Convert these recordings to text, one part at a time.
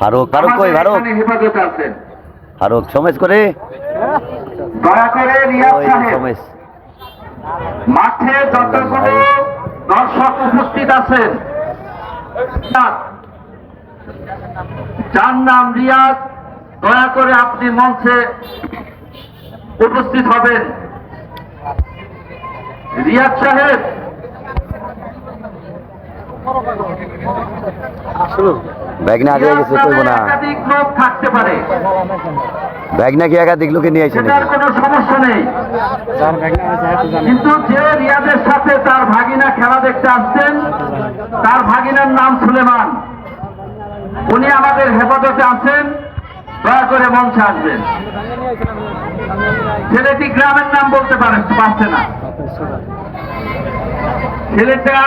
ফারুক ফারুক কই ফারুক? ফারুক সমেজ করে? দয়া করে রিয়াজ সাহেব। মাঠে যতগুলো দর্শক উপস্থিত আছেন যার নাম রিয়াজ দয়া করে আপনি মঞ্চে উপস্থিত হবেন। রিয়াজ সাহেব। ব্যাগ না দিয়ে গেছে কইব না। একাধিক লোক থাকতে পারে। ব্যাগ নাকি একাধিক লোকে নিয়ে সেটার কোনো সমস্যা নেই। কিন্তু যে রিয়াজের সাথে তার ভাগিনা খেলা দেখতে আসছেন তার ভাগিনার নাম সুলেমান। উনি আমাদের হেফাজতে আছেন দয়া করে মঞ্চে আসবেন। ছেলেটি গ্রামের নাম বলতে পারে পারছে না। ছেলেটা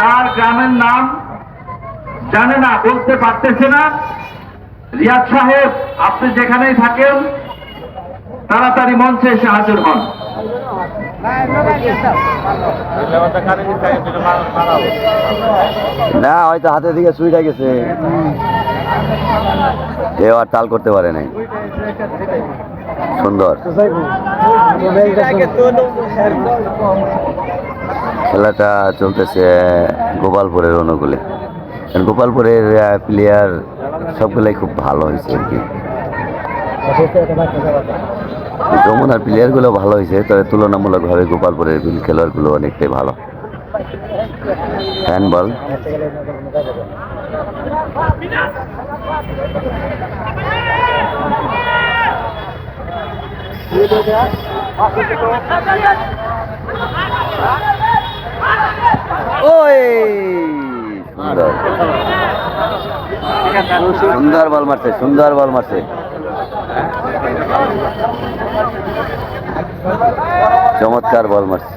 তার গ্রামের নাম জানে না, বলতে পারতেছে না। রিয়াজ সাহেব, আপনি যেখানেই থাকেন, তাড়াতাড়ি মঞ্চে এসে হাজির হন। না হয়তো হাতে দিকে সুইটা গেছে। কেউ আর তাল করতে পারে নাই। সুন্দর। খেলাটা চলতেছে গোপালপুরের অনুকূলে। গোপালপুরের প্লেয়ার সবগুলাই খুব ভালো হয়েছে আর কি। যমুনার প্লেয়ারগুলো ভালো হয়েছে, তবে তুলনামূলকভাবে গোপালপুরের খেলোয়াড়গুলো অনেকটাই ভালো। হ্যান্ডবল ওই! সুন্দর বল মারছে সুন্দর বল মারছে। চমৎকার বল মারছে।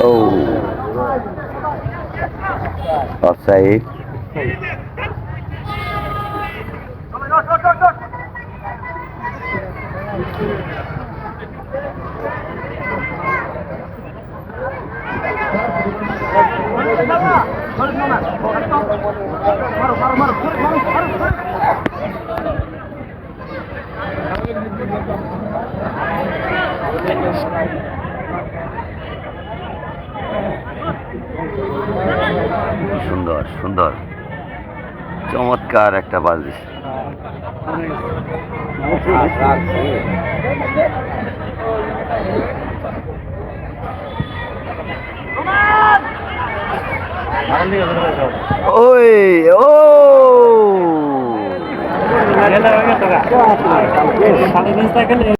ও। অফসাইড। সুন্দর সুন্দর। চমৎকার একটা দিছে ওই ও!